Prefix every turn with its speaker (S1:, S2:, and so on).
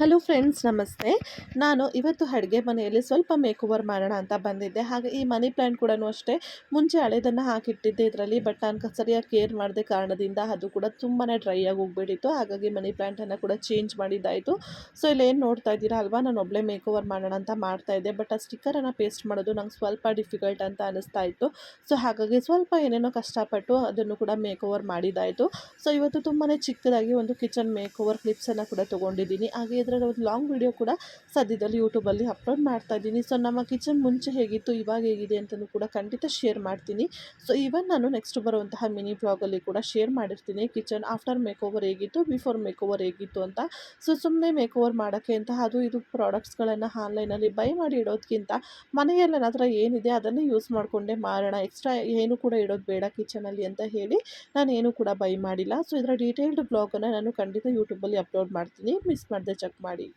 S1: Hello friends ನಮಸ್ತೆ. ನಾನು ಇವತ್ತು ಅಡುಗೆ ಮನೆಯಲ್ಲಿ ಸ್ವಲ್ಪ ಮೇಕ್ ಓವರ್ ಮಾಡೋಣ ಅಂತ ಬಂದಿದ್ದೆ. ಹಾಗೆ ಈ ಮನಿ ಪ್ಲ್ಯಾಂಟ್ ಕೂಡ ಅಷ್ಟೇ ಮುಂಚೆ ಹಳೆದನ್ನು ಹಾಕಿಟ್ಟಿದ್ದೆ ಇದರಲ್ಲಿ ಬಟ್ ನಾನು ಸರಿಯಾಗಿ ಕೇರ್ ಮಾಡಿದ ಕಾರಣದಿಂದ ಅದು ಕೂಡ ತುಂಬಾ ಡ್ರೈ ಆಗಿ ಹೋಗ್ಬಿಟ್ಟಿತ್ತು. ಹಾಗಾಗಿ ಮನಿ ಪ್ಲ್ಯಾಂಟನ್ನು ಕೂಡ ಚೇಂಜ್ ಮಾಡಿದ್ದಾಯಿತು. ಸೊ ಇಲ್ಲಿ ಏನು ನೋಡ್ತಾ ಇದ್ದೀರಾ ಅಲ್ವಾ? ನಾನು ಒಬ್ಬಳೇ ಮೇಕ್ ಓವರ್ ಮಾಡೋಣ ಅಂತ ಮಾಡ್ತಾ ಇದ್ದೆ ಬಟ್ ಆ ಸ್ಟಿಕ್ಕರನ್ನು ಪೇಸ್ಟ್ ಮಾಡೋದು ನಂಗೆ ಸ್ವಲ್ಪ ಡಿಫಿಕಲ್ಟ್ ಅಂತ ಅನಿಸ್ತಾ ಇತ್ತು ಸೊ ಹಾಗಾಗಿ ಸ್ವಲ್ಪ ಏನೇನೋ ಕಷ್ಟಪಟ್ಟು ಅದನ್ನು ಕೂಡ ಮೇಕ್ ಓವರ್ ಮಾಡಿದ್ದಾಯಿತು. ಸೊ ಇವತ್ತು ತುಂಬಾ ಚಿಕ್ಕದಾಗಿ ಒಂದು ಕಿಚನ್ ಮೇಕ್ ಓವರ್ ಕ್ಲಿಪ್ಸನ್ನು ಕೂಡ ತೊಗೊಂಡಿದ್ದೀನಿ. ಹಾಗೆ ಇದರಲ್ಲಿ ಒಂದು ಲಾಂಗ್ ವಿಡಿಯೋ ಕೂಡ ಸದ್ಯದಲ್ಲಿ ಯೂಟ್ಯೂಬಲ್ಲಿ ಅಪ್ಲೋಡ್ ಮಾಡ್ತಾ ಇದ್ದೀನಿ. ಸೊ ನಮ್ಮ ಕಿಚನ್ ಮುಂಚೆ ಹೇಗಿತ್ತು, ಇವಾಗ ಹೇಗಿದೆ ಅಂತಲೂ ಕೂಡ ಖಂಡಿತ ಶೇರ್ ಮಾಡ್ತೀನಿ. ಸೊ ಇವನ್ ನಾನು ನೆಕ್ಸ್ಟ್ ಬರುವಂತಹ ಮಿನಿ ಬ್ಲಾಗಲ್ಲಿ ಕೂಡ ಶೇರ್ ಮಾಡಿರ್ತೀನಿ. ಕಿಚನ್ ಆಫ್ಟರ್ ಮೇಕ್ ಓವರ್ ಹೇಗಿತ್ತು ಬಿಫೋರ್ ಮೇಕ್ ಓವರ್ ಹೇಗಿತ್ತು ಅಂತ. ಸೊ ಸುಮ್ಮನೆ ಮೇಕ್ ಓವರ್ ಮಾಡೋಕ್ಕೆ ಅಂತ, ಅದು ಇದು ಪ್ರಾಡಕ್ಟ್ಸ್ಗಳನ್ನು ಆನ್ಲೈನಲ್ಲಿ ಬೈ ಮಾಡಿ ಇಡೋದಕ್ಕಿಂತ ಮನೆಯಲ್ಲಿ ನನ್ನ ಏನಿದೆ ಅದನ್ನೇ ಯೂಸ್ ಮಾಡಿಕೊಂಡೇ ಮಾರೋಣ. ಎಕ್ಸ್ಟ್ರಾ ಏನು ಕೂಡ ಇಡೋದು ಬೇಡ ಕಿಚನಲ್ಲಿ ಅಂತ ಹೇಳಿ ನಾನು ಏನು ಕೂಡ ಬೈ ಮಾಡಿಲ್ಲ. ಸೊ ಇದರ ಡೀಟೇಲ್ಡ್ ಬ್ಲಾಗನ್ನು ನಾನು ಖಂಡಿತ ಯೂಟ್ಯೂಬಲ್ಲಿ ಅಪ್ಲೋಡ್ ಮಾಡ್ತೀನಿ. ಮಿಸ್ ಮಾಡಿದೆ ಚೆಕ್ ಮಾಡಿ